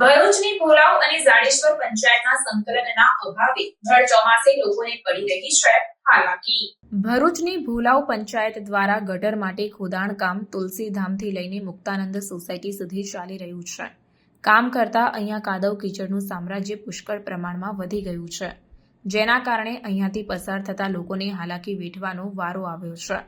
ભરૂચની ભોલાવ અને જાડેશ્વર પંચાયતના સંકલનના અભાવે ભર ચોમાસે લોકોને પડી રહી છે હાલાકી. ભરૂચની ભોલાવ પંચાયત દ્વારા ગટર માટે ખોદાણ કામ તુલસીધામથી લઈને મુક્તાનંદ સોસાયટી સુધી ચાલી રહ્યું છે. કામ કરતા અહીંયા કાદવ કીચડનું સામ્રાજ્ય પુષ્કળ પ્રમાણમાં વધી ગયું છે. જેના કારણે અહીંયાથી પસાર થતા લોકોને હાલાકી વેઠવાનો વારો આવ્યો છે.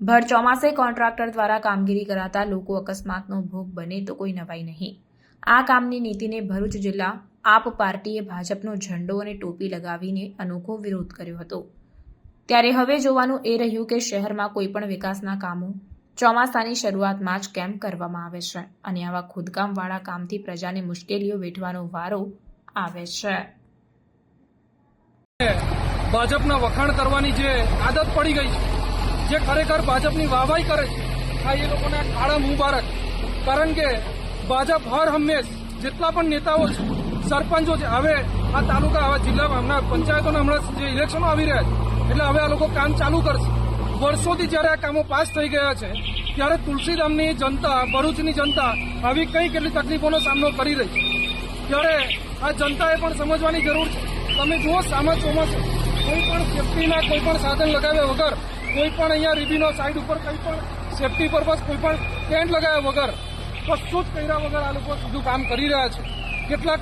ભર ચોમાસે કોન્ટ્રાક્ટર દ્વારા કામગીરી કરાતા લોકો અકસ્માતનો ભોગ બને તો કોઈ નવાઈ નહીં. આ કામની નીતિને ભરૂચ જિલ્લા આપ પાર્ટીએ ભાજપનો ઝંડો અને ટોપી લગાવીને અનોખો વિરોધ કર્યો હતો. ત્યારે હવે જોવાનું એ રહ્યું કે શહેરમાં કોઈપણ વિકાસના કામો ચોમાસાની શરૂઆતમાં જ કેમ કરવામાં આવે છે અને આવા ખોદકામવાળા કામથી પ્રજાને મુશ્કેલીઓ વેઠવાનો વારો આવે છે. ભાજપના વખાણ કરવાની જે આદત પડી ગઈ છે, જે ખરેખર ભાજપની વાહવાઈ કરે છે, આ એ લોકોને કાળા મુબારક. કારણ કે ભાજપ હર હંમેશ જેટલા પણ નેતાઓ છે, સરપંચો છે હવે આ તાલુકા, આવા જિલ્લામાં હમણાં પંચાયતોના હમણાં જે ઇલેક્શનો આવી રહ્યા છે, એટલે હવે આ લોકો કામ ચાલુ કરશે. વર્ષોથી જ્યારે આ કામો પાસ થઈ ગયા છે, ત્યારે તુલસીધામની જનતા, ભરૂચની જનતા આવી કઈ કેટલી તકલીફોનો સામનો કરી રહી છે. ત્યારે આ જનતાએ પણ સમજવાની જરૂર છે, તમે જુઓ સામા ચોમાસે, કોઈ પણ સેફટીના કોઈ પણ સાધન લગાવ્યા વગર, કોઈ પણ અહીંયા રીબીનો સાઈડ ઉપર કોઈ પણ સેફટી પર્પઝ, કોઈ પણ ટેન્ટ લગાવ્યા વગર કશું જ કર્યા વગર આ લોકો સીધું કામ કરી રહ્યા છે? કેટલાક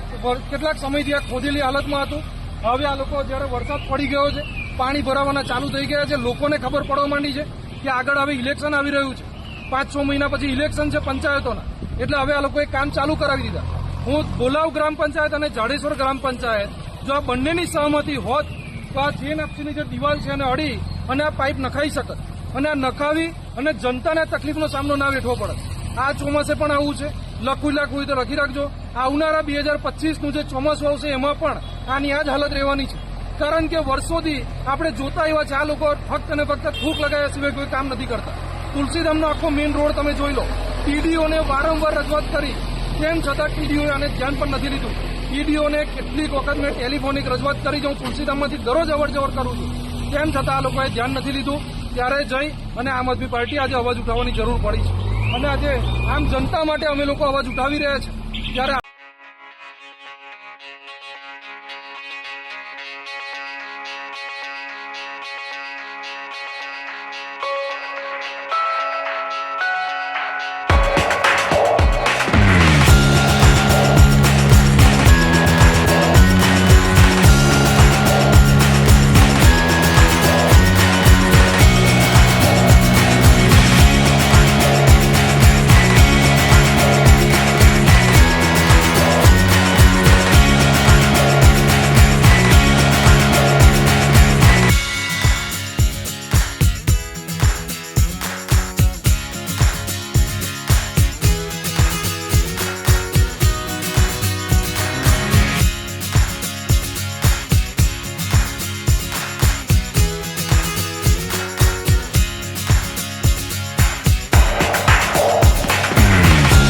કેટલાક સમયથી આ ખોદેલી હાલતમાં હતું. હવે આ લોકો જ્યારે વરસાદ પડી ગયો છે, પાણી ભરાવાના ચાલુ થઈ ગયા છે, લોકોને ખબર પડવા માંડી છે કે આગળ હવે ઇલેક્શન આવી રહ્યું છે. પાંચ, છ મહિના પછી ઇલેક્શન છે પંચાયતોના. એટલે હવે આ લોકોએ કામ ચાલુ કરાવી દીધા. હું બોલાવ ગ્રામ પંચાયત અને જાડેશ્વર ગ્રામ પંચાયત, જો આ બંનેની સહમતી હોત, તો આ જેન આપસીની જે દિવાલ છે એને અડી અને આ પાઇપ નખાઈ શકત. અને આ નખાવી અને જનતાને તકલીફનો સામનો ના વેઠવો પડે આ ચોમાસે પણ આવું છે. લખવું લખવું હોય તો લખી રાખજો. આવનારા બે હજાર પચીસનું જે ચોમાસું આવશે એમાં પણ આની આ જ હાલત રહેવાની છે. કારણ કે વર્ષોથી આપણે જોતા એવા છે આ લોકો ફક્ત અને ફક્ત થૂક લગાવ્યા સિવાય કોઈ કામ નથી કરતા. તુલસીધામનો આખો મેઇન રોડ તમે જોઈ લો. ટીડીઓને વારંવાર રજૂઆત કરી. તેમ છતાં ટીડીઓએ આને ધ્યાન પણ નથી લીધું. ટીડીઓને કેટલીક વખત મેં ટેલિફોનિક રજૂઆત કરી હું તુલસીધામમાંથી દરરોજ અવર જવર કરું છું. તેમ છતાં આ લોકોએ ધ્યાન નથી લીધું. ત્યારે જઈ અને આમ આદમી પાર્ટી આજે અવાજ ઉઠાવવાની જરૂર પડી છે. અને આજે આમ જનતા માટે અમે લોકો અવાજ ઉઠાવી રહ્યા છીએ ત્યારે